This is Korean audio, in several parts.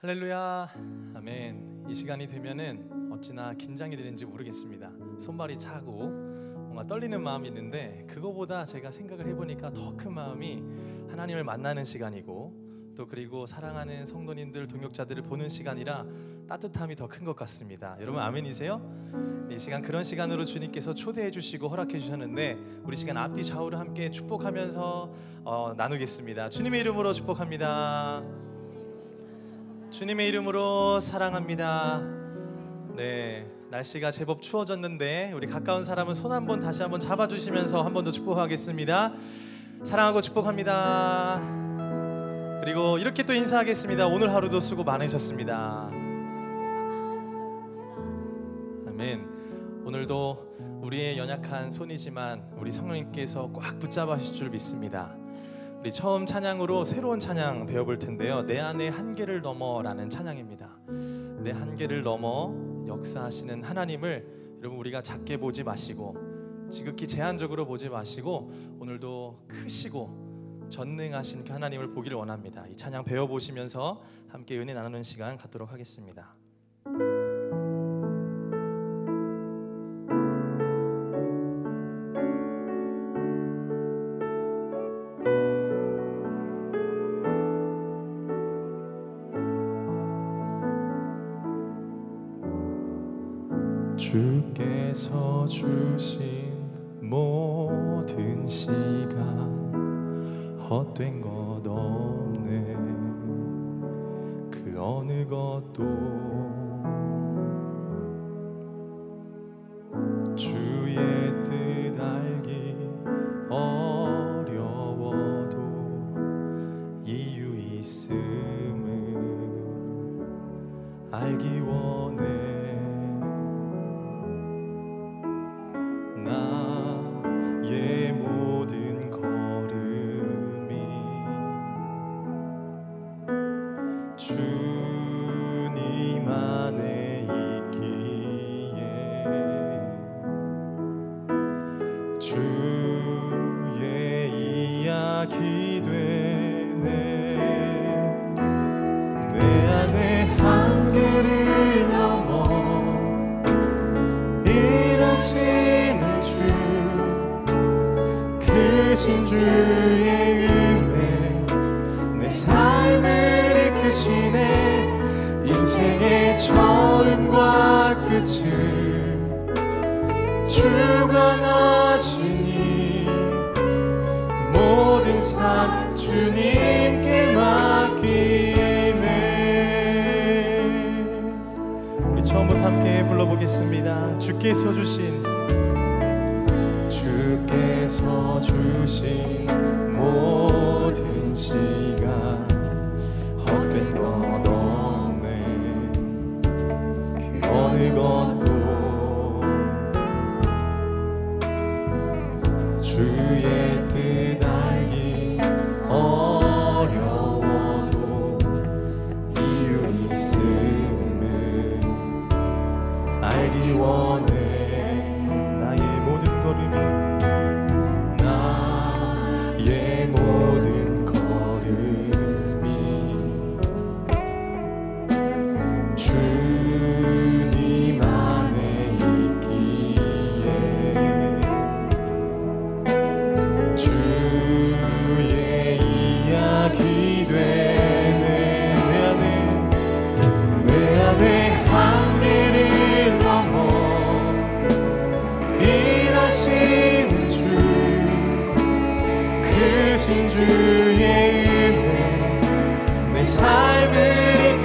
할렐루야. 아멘. 이 시간이 되면은 어찌나 긴장이 되는지 모르겠습니다. 손발이 차고 뭔가 떨리는 마음이 있는데 그거보다 제가 생각을 해보니까 더 큰 마음이 하나님을 만나는 시간이고 또 그리고 사랑하는 성도님들 동역자들을 보는 시간이라 따뜻함이 더 큰 것 같습니다. 여러분 아멘이세요? 이 시간 그런 시간으로 주님께서 초대해 주시고 허락해 주셨는데 우리 시간 앞뒤 좌우를 함께 축복하면서 어, 나누겠습니다. 주님의 이름으로 축복합니다 주님의 이름으로 사랑합니다. 네, 날씨가 제법 추워졌는데 우리 가까운 사람은 손 한번 다시 한번 잡아 주시면서 한 번 더 축복하겠습니다. 사랑하고 축복합니다. 그리고 이렇게 또 인사하겠습니다. 오늘 하루도 수고 많으셨습니다. 아멘. 오늘도 우리의 연약한 손이지만 우리 성령님께서 꽉 붙잡아 주실 줄 믿습니다. 우리 처음 찬양으로 새로운 찬양 배워볼 텐데요. 내 안의 한계를 넘어라는 찬양입니다. 내 한계를 넘어 역사하시는 하나님을 여러분 우리가 작게 보지 마시고 지극히 제한적으로 보지 마시고 오늘도 크시고 전능하신 그 하나님을 보기를 원합니다. 이 찬양 배워보시면서 함께 은혜 나누는 시간 갖도록 하겠습니다. 주께서 주신 모든 시간 헛된 것 없네. 그 어느 것도 주관하시니 모든 삶 주님께 맡기네 우리 처음부터 함께 불러보겠습니다. 주께서 주신 주께서 주신 모든 시간 알기 원해 나의 모든 걸음이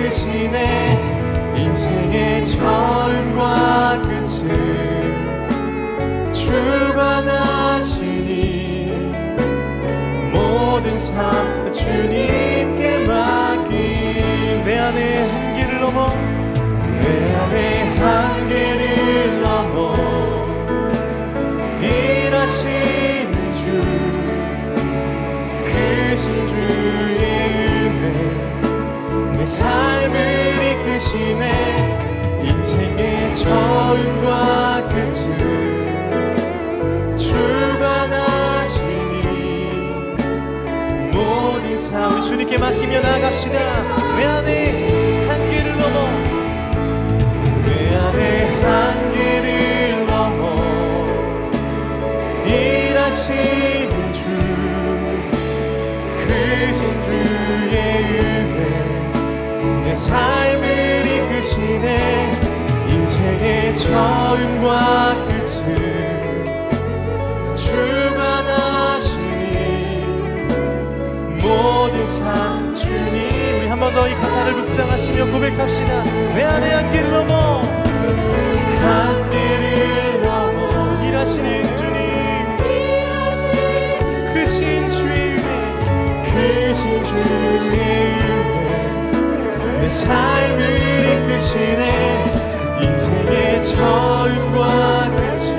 이끄시네 인생의 처음과 끝을 주관하시니 모든 삶 주님 내 삶을 이끄시네. 인생의 처음과 끝을 주관하시니 모든 삶을 주님께 맡기며 나갑시다. 내 안에 한계를 넘어 내 안에 한계를 넘어 일하시 삶을 이끄시네. 인생의 처음과 끝을 주관하시니 모든 삶 주님 우리 한 번 더 이 가사를 묵상하시며 고백합시다. 내 안에 한 길 넘어. 한 길을 넘어 일하시는 주님 삶을 이끄시네. 인생의 처음과 끝을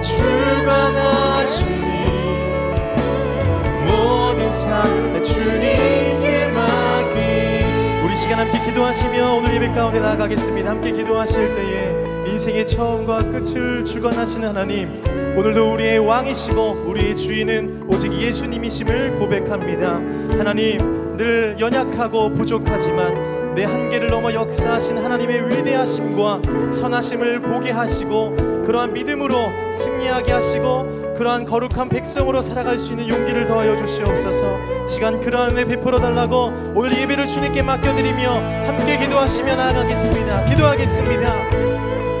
주관하시니 모든 삶 주님께 맡기. 우리 시간 함께 기도하시며 오늘 예배 가운데 나아가겠습니다. 함께 기도하실 때에 인생의 처음과 끝을 주관하시는 하나님 오늘도 우리의 왕이시고 우리의 주인은 오직 예수님이심을 고백합니다. 하나님 늘 연약하고 부족하지만 내 한계를 넘어 역사하신 하나님의 위대하심과 선하심을 보게 하시고 그러한 믿음으로 승리하게 하시고 그러한 거룩한 백성으로 살아갈 수 있는 용기를 더하여 주시옵소서. 시간 그러한 은혜 베풀어 달라고 오늘 예배를 주님께 맡겨드리며 함께 기도하시며 나아가겠습니다. 기도하겠습니다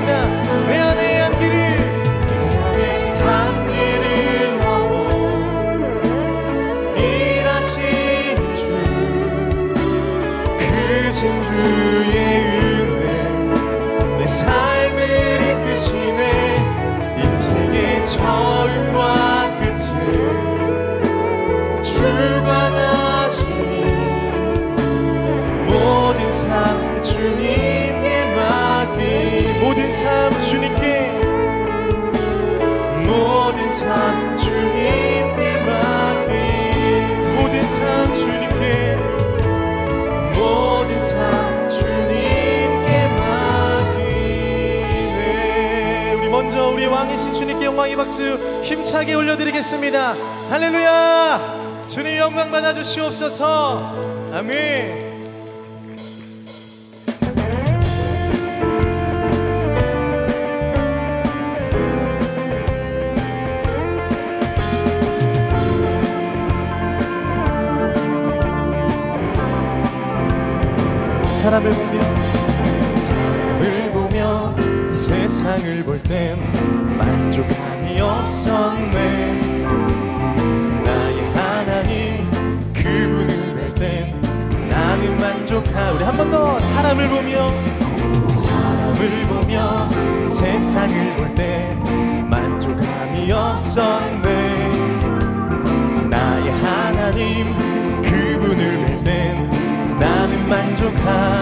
번 삶 주님께 맡기 맡기네. 우리 먼저 우리 왕이신 주님께 영광의 박수 힘차게 올려드리겠습니다. 할렐루야! 주님 영광 받아 주시옵소서. 아멘 사람을 보며 사람을 보며 세상을 볼 땐 만족함이 없었네. 나의 하나님 그분을 볼땐 나는 만족하 우리 한 번 더 사람을 보며 사람을 보며 세상을 볼 때 만족함이 없었네. 나의 하나님 그분을 볼땐 나는 만족하였네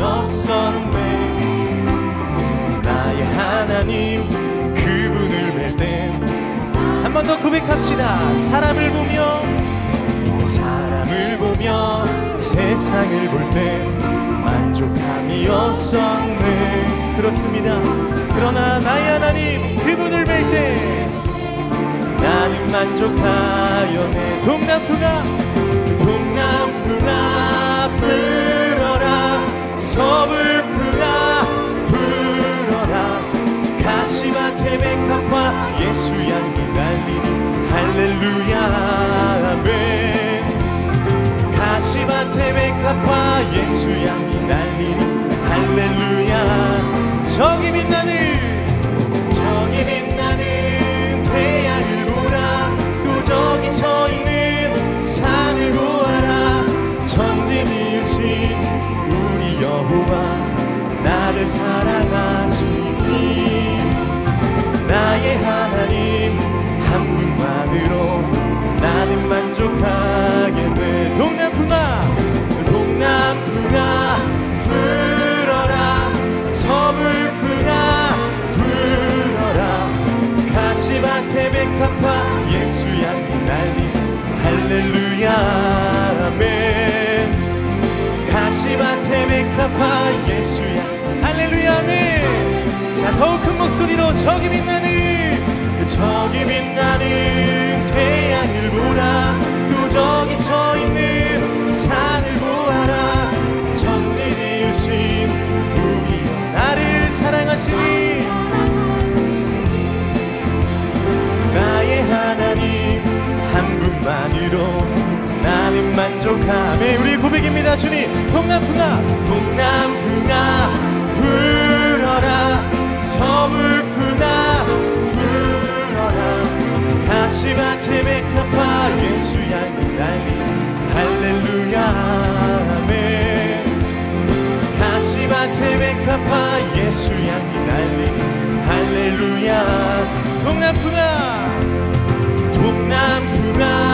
없었네 나의 하나님 그분을 뵐때한번 더 고백합시다. 사람을 보며 사람을 보며 세상을 볼때 만족함이 없었네 그렇습니다. 그러나 나의 하나님 그분을 뵐 때 나는 만족하여네 동남풍아 동남풍아 불어라 서불풍아 불어라 가시밭에 백합화 예수 향기 날리니 할렐루야 아멘. 가시밭에 백합화 예수 향기 날리니 할렐루야. 저기 빛나는 저기 빛나는 태양을 보라. 또 저기 서 있는 산을 보아라. 천지 지으신 여호와 나를 사랑하시니 나의 하나님 한 분만으로 나는 만족하 가시밭에 백합화 예수 향기 할렐루야 아멘. 자 더욱 큰 목소리로 저기 빛나는 저기 빛나는 태양을 보라. 또 저기 서 있는 산을 보아라. 천지 지으신 우리 나를 사랑하시니 만족함에 우리 고백입니다. 주님 동남풍아 동남풍아 불어라. 서울풍아 불어라. 가시밭에 백합화 예수 향기 날리 할렐루야 아멘. 가시밭에 백합화 예수 향기 날리 할렐루야. 동남풍아 동남풍아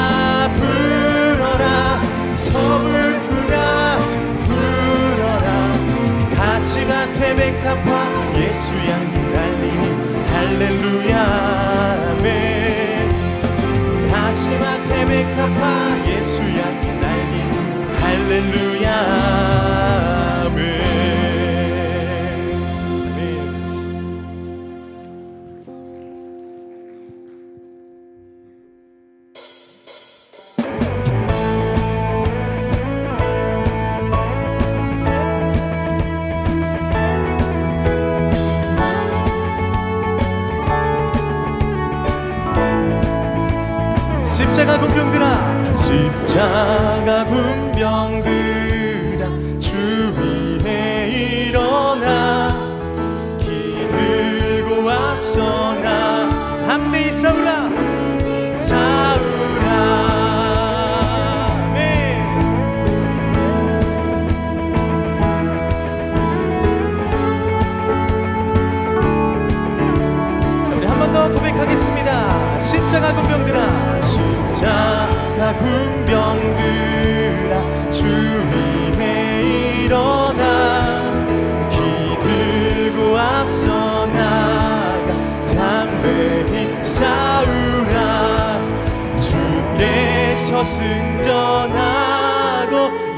불어라 서울풍아 불어라. 가시밭에 백합화 예수 향기 날리니 할렐루야 앞서나 함대히 싸우라 싸우라 아멘. 자, 우리 한 번 더 고백하겠습니다. 십자가 군병들아, 십자가 군병들아, 주 위에 일어 주께서 승전하고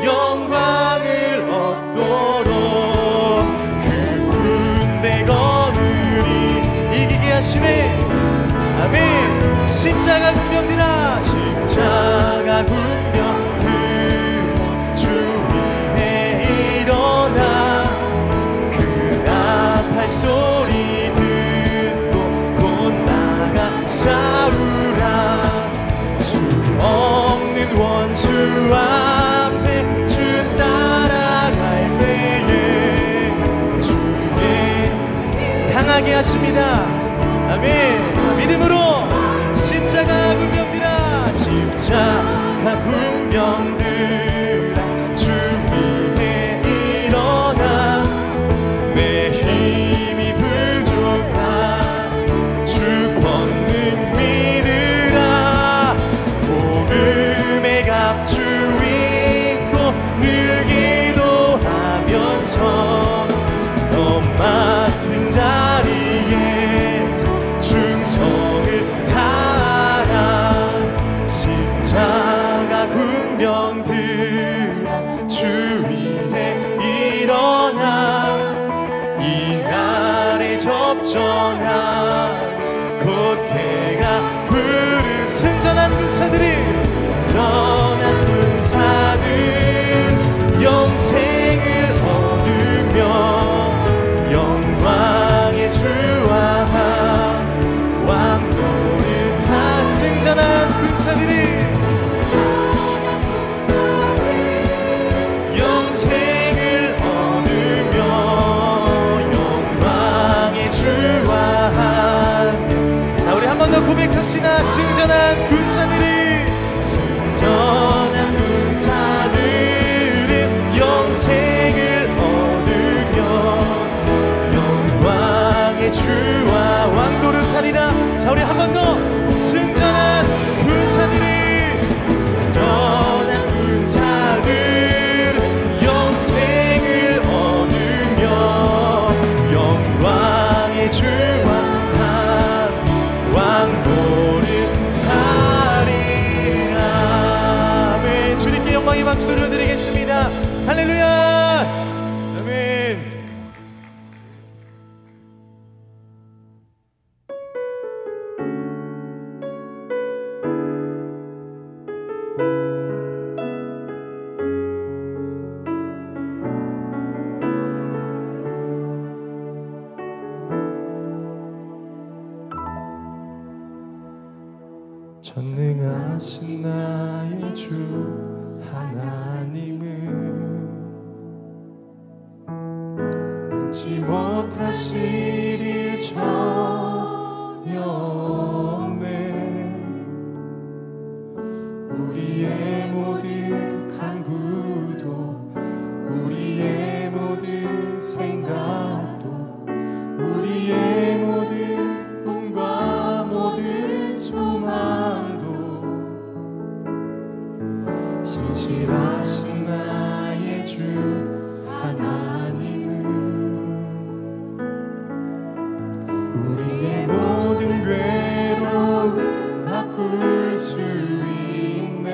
영광을 얻도록 그 군대 거느리 이기게 하시네 아멘. 십자가 군병들아 십자가 군병들. 주 위에 일어나 그 나팔 소리 듣고 곧 나가 싸 하게 하십니다. 아멘. 자, 믿음으로 십자가 군병들아 십자가 군 전능하신 나의 주 하나님은 능지 못하실 우리의 모든 괴로움 바꿀 수 있네.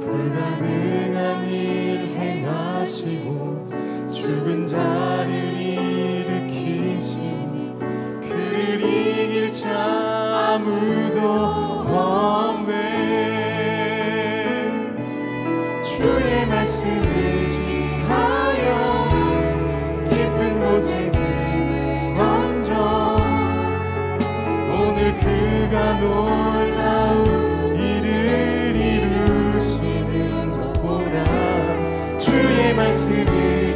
불가능한 일 행하시고 죽은 자를 그가 놀라운 일을 이루시는 것 보라 주의 말씀을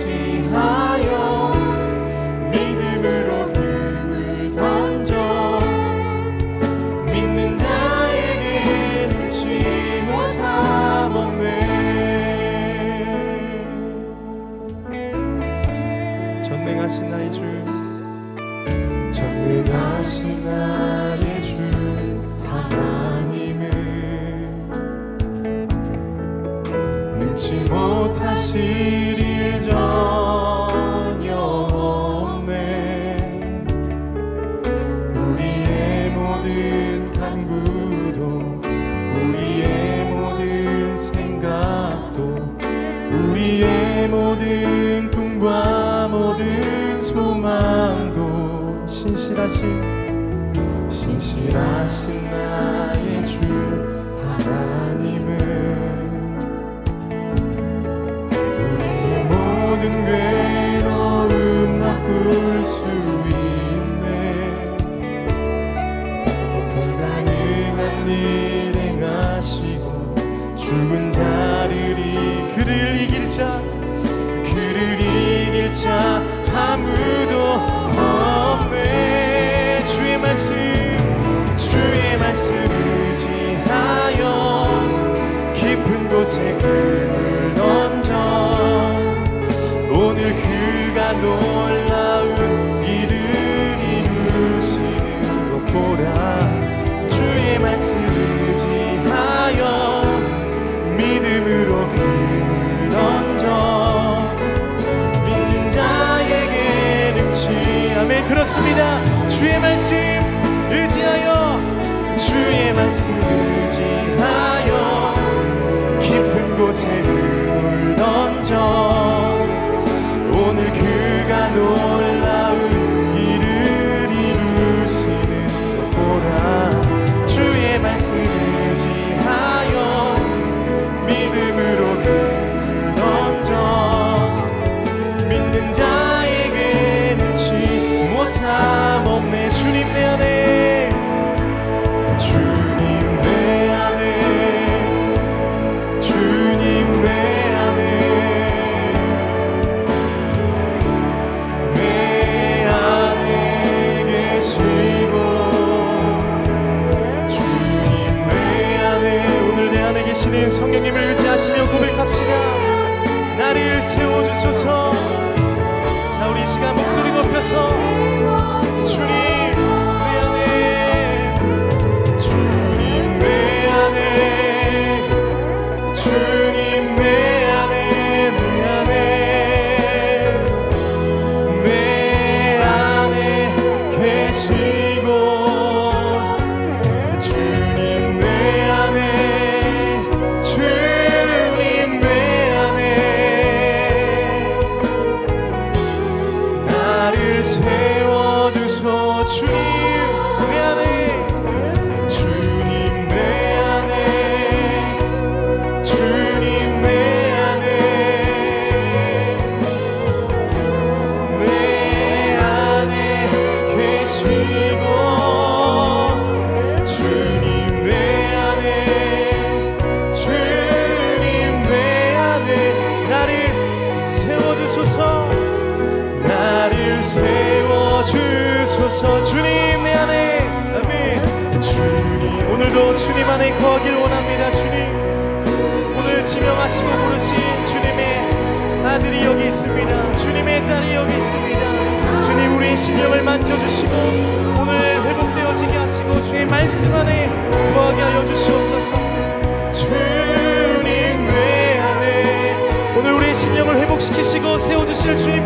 우리의 모든 꿈과 모든 소망도 신실하신 신실하신 나의 주 하나님은 우리의 모든 괴로움 바꿀 수 자 그를 이길 자 아무도 없네. 주의 말씀 주의 말씀 의지하여 깊은 곳에 금을 던져. 오늘 그가 놀라 그렇습니다. 주의 말씀 의지하여 주의 말씀 의지하여 깊은 곳에 눈을 던져 오늘 그가 놀라운 일을 이루시는 것 보라 주의 말씀 의지 시간 나를 세워주셔서. 자 우리 시간 목소리 높여서 주님. 세워주소서 주님 내 안에 주님 오늘도 주님 안에 거하길 원합니다. 주님 오늘 지명하시고 부르신 주님의 아들이 여기 있습니다. 주님의 딸이 여기 있습니다. 주님 우리의 심령을 만져주시고 오늘 회복되어지게 하시고 주의 말씀 안에 거하게 하여 주시옵소서. 주님 내 안에 오늘 우리의 심령을 회복시키시고 세워주실 주님